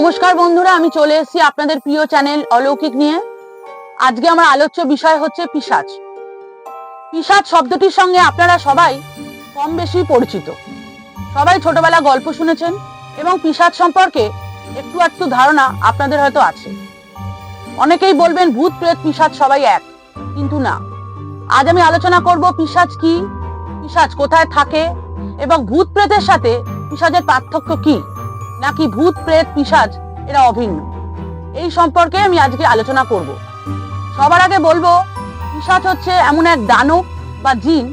নমস্কার বন্ধুরা, আমি চলে এসেছি আপনাদের প্রিয় চ্যানেল অলৌকিক নিয়ে। আজকে আমার আলোচ্য বিষয় হচ্ছে পিশাচ। পিশাচ শব্দটির সঙ্গে আপনারা সবাই কম বেশি পরিচিত। সবাই ছোটবেলা গল্প শুনেছেন এবং পিশাচ সম্পর্কে একটু একটু ধারণা আপনাদের হয়তো আছে। অনেকেই বলবেন, ভূত প্রেত, পিশাচ সবাই এক। কিন্তু না। আজ আমি আলোচনা করব পিশাচ কি, পিশাচ কোথায় থাকে এবং ভূত প্রেতের সাথে পিশাচের পার্থক্য কি। নাকি ভূত, প্রেত, পিশাচ? এরা অভিন্ন। এই সম্পর্কে আমি আজকে আলোচনা করব। সবার আগে বলব, পিশাচ হচ্ছে এমন এক দানব বা জিন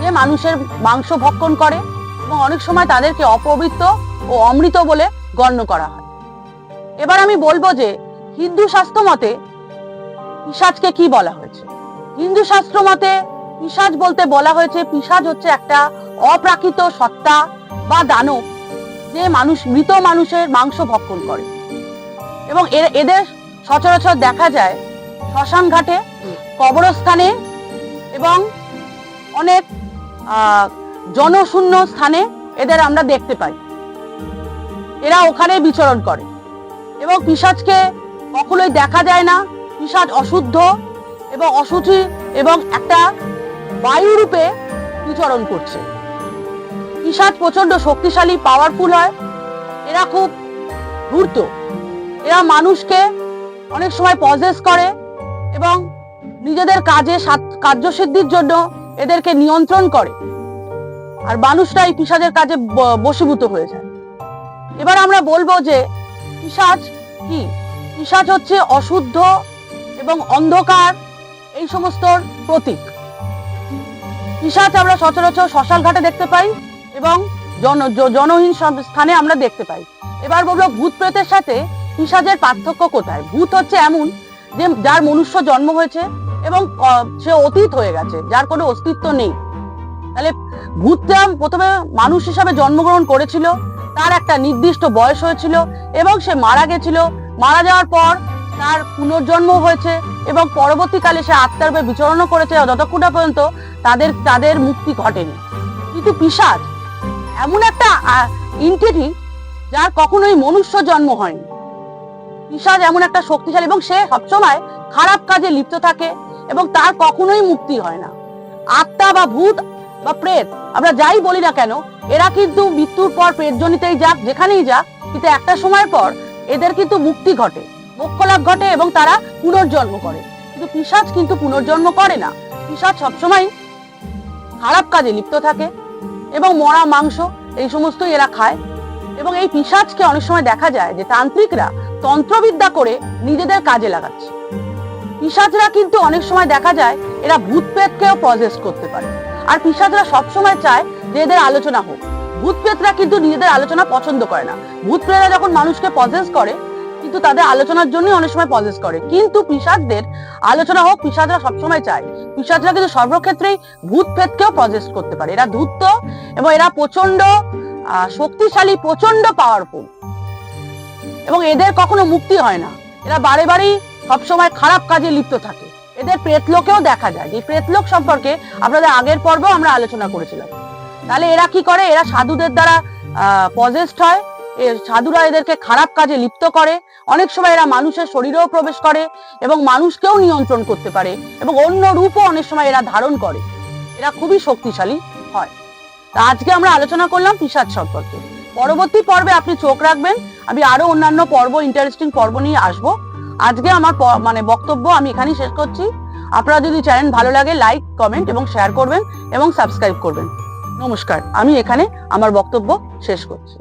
যে মানুষের মাংস ভক্ষণ করে এবং অনেক সময় তাদেরকে অপবিত্র ও অমৃত বলে গণ্য করা হয়। এবার আমি বলব যে হিন্দু শাস্ত্র মতে পিশাচকে কি বলা হয়েছে? হিন্দু শাস্ত্র মতে পিশাচ বলতে বলা হয়েছে, পিশাচ হচ্ছে একটা অপ্রাকৃত সত্তা বা দানব যে মানুষ, মৃত মানুষের মাংস ভক্ষণ করে। এবং এদের সচরাচর দেখা যায় শ্মশান ঘাটে, কবরস্থানে এবং অনেক জনশূন্য স্থানে এদের আমরা দেখতে পাই। এরা ওখানে বিচরণ করে। এবং পিসাজকে কখনোই দেখা যায় না। পিসাজ অশুদ্ধ এবং অশুচি এবং একটা বায়ুরূপে বিচরণ করছে। পিসাজ প্রচণ্ড শক্তিশালী পাওয়ারফুল হয়। এরা খুব ধূর্ত। এরা মানুষকে অনেক সময় পজেস করে এবং নিজেদের কাজে কার্যসিদ্ধির জন্য এদেরকে নিয়ন্ত্রণ করে। আর মানুষরা এই পিসাজের কাজে ব- বশীভূত হয়ে যায়। এবার আমরা বলব যে পিসাজ কি? পিসাজ হচ্ছে অশুদ্ধ এবং অন্ধকার এই সমস্ত প্রতীক। পিসাচ আমরা সচরাচর শ্মশান ঘাটে দেখতে পাই। এবং জন জনহীন স্থানে আমরা দেখতে পাই। এবার বলব ভূত প্রেতের সাথে পিসাজের পার্থক্য কোথায়? ভূত হচ্ছে এমন যে যার মনুষ্য জন্ম হয়েছে এবং সে অতীত হয়ে গেছে, যার কোনো অস্তিত্ব নেই। তাহলে ভূতটা প্রথমে মানুষ হিসাবে জন্মগ্রহণ করেছিল, তার একটা নির্দিষ্ট বয়স হয়েছিল এবং সে মারা গেছিল। মারা যাওয়ার পর তার পুনর্জন্ম হয়েছে এবং পরবর্তীকালে সে আত্মার রূপে বিচরণও করেছে। যতক্ষণ পর্যন্ত তাদের তাদের মুক্তি ঘটেনি। কিন্তু পিসাজ এমন একটা ইন্টিটি যার কখনোই মনুষ্য জন্ম হয়নি। পিসাজ এমন একটা শক্তিশালী এবং সে সবসময় খারাপ কাজে লিপ্ত থাকে এবং তার কখনোই মুক্তি হয় না। আত্মা বা ভূত বা প্রেত, আমরা যাই বলি না কেন, এরা কিন্তু মৃত্যুর পর প্রেতজনিতেই যাক, যেখানেই যাক, কিন্তু একটা সময় পর এদের কিন্তু মুক্তি ঘটে মোক্ষ লাভ ঘটে এবং তারা পুনর্জন্ম করে। কিন্তু পিসাজ কিন্তু পুনর্জন্ম করে না। পিসাজ সবসময় খারাপ কাজে লিপ্ত থাকে এবং মরা মাংস, এই সমস্তই এরা খায়। এবং এই পিসাজকে অনেক সময় দেখা যায় যে তান্ত্রিকরা তন্ত্রবিদ্যা করে নিজেদের কাজে লাগাচ্ছে। পিসাজরা কিন্তু অনেক সময় দেখা যায় এরা ভূত প্রেতকেও পজেস করতে পারে। আর পিসাজরা সবসময় চায় যে এদের আলোচনা হোক। ভূত প্রেতরা কিন্তু নিজেদের আলোচনা পছন্দ করে না। ভূত প্রেতরা যখন মানুষকে পজেস করে কিন্তু তাদের আলোচনার জন্য অনেক সময় পজেস করে। কিন্তু পিসাজদের আলোচনা হোক পিসাজরা সবসময় চায়। পিসাজরা কিন্তু সর্বক্ষেত্রেই ভূত প্রেতকেও পজেস করতে পারে। এরা ধূর্ত এবং এরা প্রচণ্ড শক্তিশালী প্রচণ্ড পাওয়ারফুল এবং এদের কখনো মুক্তি হয় না। এরা বারে বারেই সবসময় খারাপ কাজে লিপ্ত থাকে। এদের প্রেতলোকেও দেখা যায়। যে প্রেতলোক সম্পর্কে আপনাদের আগের পর্ব আমরা আলোচনা করেছিলাম। তাহলে এরা কি করে? এরা সাধুদের দ্বারা পজেস্ট হয় সাধুরা এদেরকে খারাপ কাজে লিপ্ত করে। অনেক সময় এরা মানুষের শরীরেও প্রবেশ করে এবং মানুষকেও নিয়ন্ত্রণ করতে পারে এবং অন্য রূপও অনেক সময় এরা ধারণ করে। এরা খুবই শক্তিশালী হয়। তা আজকে আমরা আলোচনা করলাম পিসাজ সম্পর্কে। পরবর্তী পর্বে আপনি চোখ রাখবেন। আমি আরও অন্যান্য পর্ব ইন্টারেস্টিং পর্ব নিয়ে আসব। আজকে আমার মানে বক্তব্য আমি এখানেই শেষ করছি। আপনারা যদি চ্যানেল ভালো লাগে লাইক কমেন্ট এবং শেয়ার করবেন এবং সাবস্ক্রাইব করবেন। নমস্কার, আমি এখানে আমার বক্তব্য শেষ করছি।